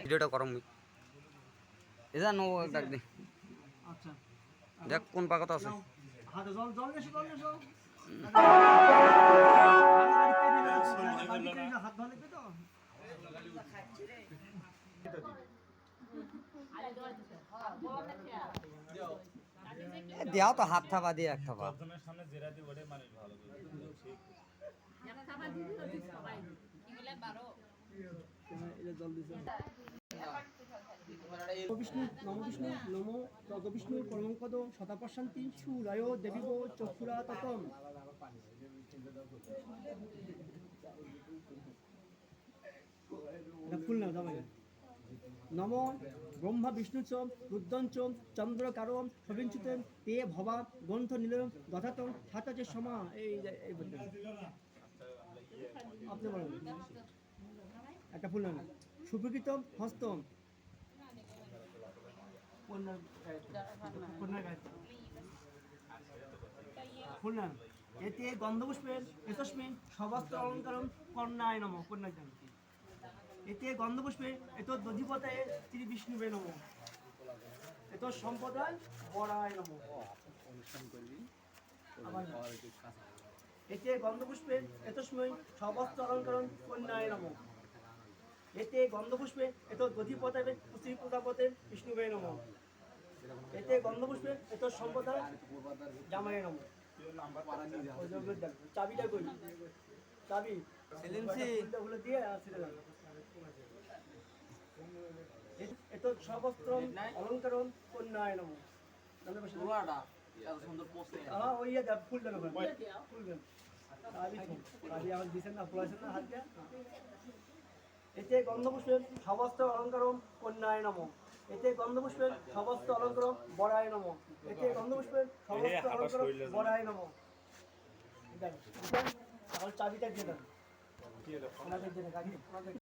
ভিডিওটা করম এটা নো ডাক দে। আচ্ছা। দেখ কোন পাকাতে আছে। হাতে জল জল এসো জল এসো। হাত ধোয়া তো দেও তো হাত থাবা দিয়ে এক থাবা সামনে জেরা দিয়ে মানুষ ভালো বিষ্ণু নম বিষ্ণু নম শতাপশান্তি সুলয় দেবীব চক্ষুরা ততম ফুল না জামাই নম ব্রহ্মা বিষ্ণু চ রুদ্রং চ চন্দ্র কারম সবিঞ্চিত তে ভবা গ্রন্থ নীল যথাত সাতাচে সমা এই আপনি বলেন একটা ফুল না সুপ্রকৃত হস্ত। ফুল না এতে গন্ধপুষ্পের এতস্মিন সবস্ত্র অলঙ্কারম কন্যায় নম কন্যা জান এতে গন্ধপুষ্পে এত দধিপতায় শ্রী বিষ্ণুবে নম। এত সম্পদায় বরায় নম আবার না। এতে গন্ধপুষ্পে এতস্মৈ সবস্ত্র অলঙ্কারম কন্যায় নম। এতে গন্ধপুষ্পে এত দধিপতাবে শ্রী প্রতাপতে বিষ্ণুবে নম। এতে গন্ধপুষ্পে এত সম্পদা জামাই নম। চাবিটা কই? চাবি। দিয়ে এত সবস্ত্র অলঙ্কারণ কন্যায় নম। জানতে পারছ না? হ্যাঁ, ওই ইয়ে দেখ, ফুল দেন ওখানে। ফুল দেন। চাবি তো। চাবি আমার দিছেন না, পড়াইছেন না হাত দিয়া? এতে গন্ধপুষ্পের সমস্ত অলঙ্কারম কন্যায় নম এতে গন্ধপুষ্পের সমস্ত অলঙ্কারম বরায় নম এতে গন্ধপুষ্পের সমস্ত অলঙ্কারম বরায় নম দেখেন? চাবিটা দিয়ে দেন দিয়ে দেন,